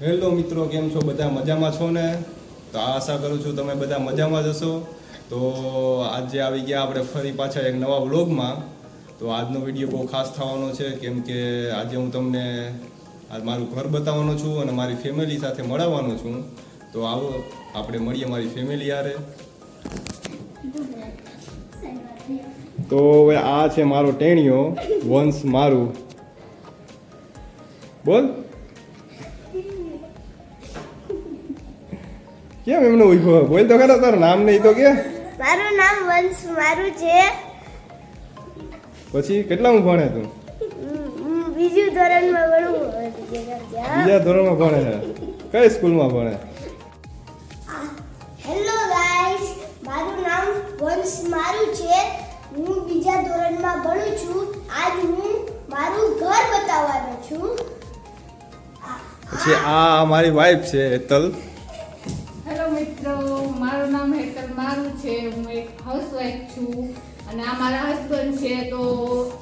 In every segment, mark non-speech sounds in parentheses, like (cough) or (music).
Hello મિત્રો, કેમ છો? બધા મજામાં છો ને? તો આશા કરું છું તમે બધા મજામાં જ હશો. તો આજે આવી ગયા આપણે ફરી પાછા એક નવા વ્લોગમાં. તો આજનો વીડિયો બહુ ખાસ થવાનો છે, કેમ કે આજે હું તમને આજ મારું ઘર બતાવવાનો છું અને મારી ફેમિલી સાથે મળવાનો છું. તો આવો, આપણે મળીએ મારી ફેમિલી યારે તો હવે આ છે મારો ટેણિયો, વંશ મારું. બોલ. કેમ એમનો ઊભો બોલ તો ખરા તારું નામ નહીં તો કે. મારું નામ વંશ મારું છે પછી કેટલા હું ભણે તું? બીજું ધોરણમાં ભણું. બીજે ધોરણમાં ભણે છે? કઈ સ્કૂલમાં ભણે? હેલો ગાઈસ મારું નામ વંશ મારું છે હું બીજા ધોરણમાં ભણું છું આજ હું મારું ઘર બતાવવાનો છું. પછી આ મારી વાઈફ છે હેતલ હાઉસવાઈફ છું. અને આ મારા હસબન્ડ છે તો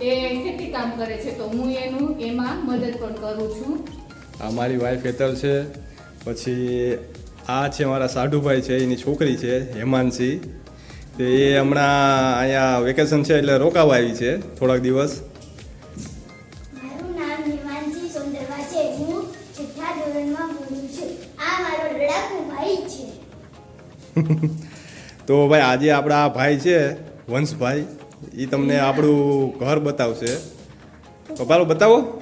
એ ખેતી કામ કરે છે. તો હું એનું એમાં મદદ પણ કરું છું. આ મારી વાઈફ હેતલ છે. પછી આ છે મારા સાઢુભાઈ છે એની છોકરી છે હેમાનસી તે એ હમણાં અહીંયા વેકેશન છે એટલે રોકાવા આવી છે થોડાક દિવસ. મારું નામ હિમાંશી સોંદરવા છે. હું છઠ્ઠા ધોરણમાં ભણું છું. આ મારો લડાકુ ભાઈ છે. (laughs) તો ભાઈ આજે આપણા આ ભાઈ છે વંશભાઈ. એ તમને આપણું ઘર બતાવશે. પપ્પાલો બતાવો.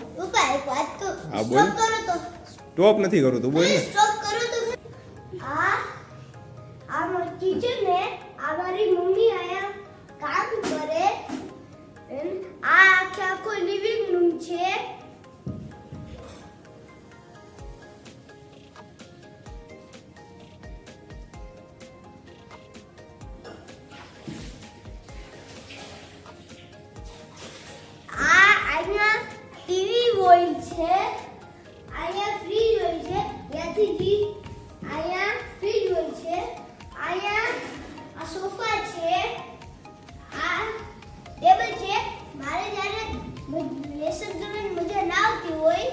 હા, બોલ. stop કરો તો. ટોપ નથી કરું તું. બોલ ને હોય છે. અહીંયા ફ્રીજ હોય છે. ત્યાંથી જી અહીંયા ફ્રીજ હોય છે. અહીંયા આ સોફા છે. આ ટેબલ છે. મારે જ્યારે લેસન કરવાની મજા ના આવતી હોય,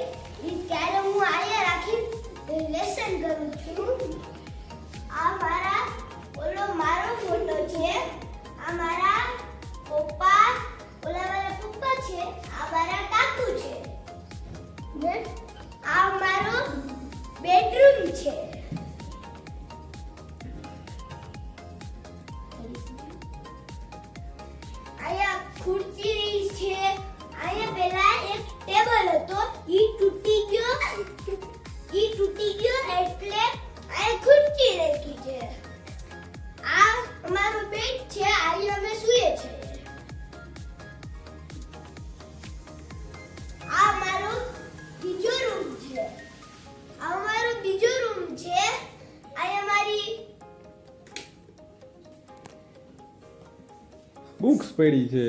એ ત્યારે હું અહીંયા રાખી લેસન કરું છું. આ મારા, ઓલો મારો ફોટો છે. આ મારા પપ્પા, ઓલા મારા પપ્પા છે. આ મારા આ મારો બેડરૂમ છે. અહીંયા ખુરચી છે. અહીંયા પેલા એક ટેબલ હતો. ઈ તૂટી ગયો. ઈ તૂટી ગયો એટલે આ ખુરચી રાખી છે. બુક્સ પડી છે.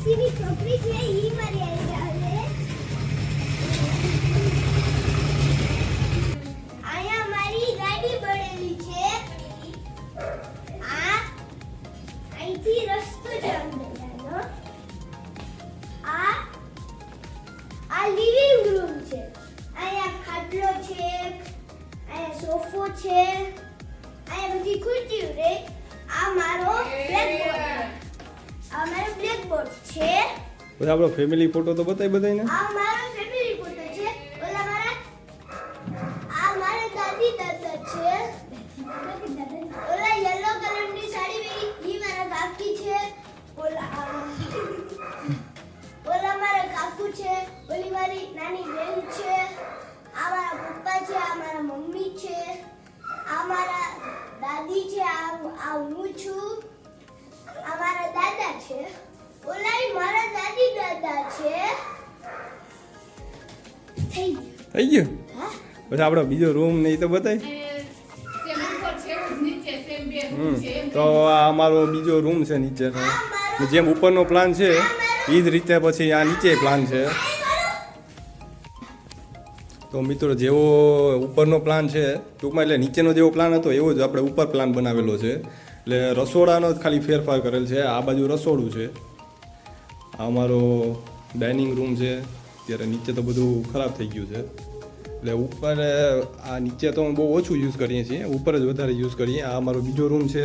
અમારા છોકરી છે, ઈ મારી આવી. અહીંયા મારી ગાડી બળેલી છે. આ અહીંથી રસ્તો જામ દેવાનો આ આ લિવિંગ રૂમ છે. અહીંયા ખાટલો છે, અહીંયા સોફો છે, અહીંયા બધી ખુરશીઓ રે આ મારો બ્લેકબોર્ડ આ મારો બ્લેકબોર્ડ છે. ઓલા આપણો ફેમિલી ફોટો તો બતાય બધાને આ મારો ફેમિલી ફોટો છે. ઓલા મારા આ મારા દાદી દાદા છે. ઓલા યલો કલરની સાડી પહેરી ઈ મારા કાકી છે. ઓલા ઓલા મારા કાકુ છે. ઓલી મારી નાની બેન છે. આ મારા પપ્પા છે આ મારા મમ્મી છે. આ મારા દાદી છે આ હું છે. થઈ ગયું? પછી આપણો બીજો રૂમ ને એ તો બતાય. અને જેમ ઉપર છે એવું જ નીચે સેમ બે હમ. રૂમ છે એમ તો આ અમારો બીજો રૂમ છે નીચેનો જેમ ઉપરનો પ્લાન છે એ જ રીતે પછી આ નીચે પ્લાન છે. તો મિત્રો જેવો ઉપરનો પ્લાન છે ટૂંકમાં એટલે નીચેનો જેવો પ્લાન હતો એવો જ આપણે ઉપર પ્લાન બનાવેલો છે. એટલે રસોડાનો જ ખાલી ફેરફાર કરેલ છે આ બાજુ રસોડું છે. આ અમારો ડાઇનિંગ રૂમ છે. ત્યારે નીચે તો બધું ખરાબ થઈ ગયું છે. એટલે ઉપર, આ નીચે તો બહુ ઓછું યુઝ કરીએ છીએ. ઉપર જ વધારે યુઝ કરીએ. આ અમારો બીજો રૂમ છે.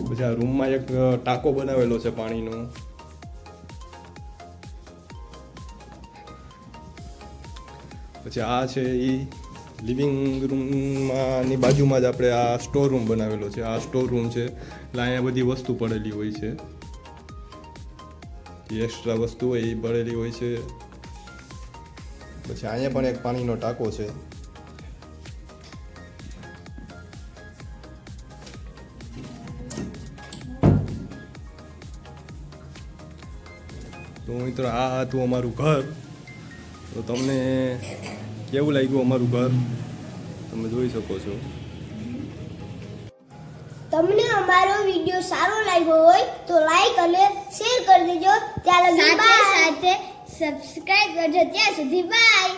પછી આ રૂમમાં એક ટાંકો બનાવેલો છે પાણીનો. પછી આ છે એ લિવિંગ રૂમમાંની બાજુમાં જ આપણે આ સ્ટોર રૂમ બનાવેલો છે. આ સ્ટોર રૂમ છે. એટલે અહીંયા બધી વસ્તુ પડેલી હોય છે. એક્સ્ટ્રા વસ્તુ હોય એ પડેલી હોય છે. પછી અહીંયા પણ એક પાણીનો ટાંકો છે. તો મિત્રો આ હતું અમારું ઘર. તો તમને કેવું લાગ્યું અમારું ઘર? તમે જોઈ શકો છો. તમને અમારો વીડિયો સારો લાગ્યો હોય તો લાઈક અને શેર કરી દેજો. ત્યારે સાથે સાથે સબસ્ક્રાઇબ કરજો ત્યાં સુધી બાય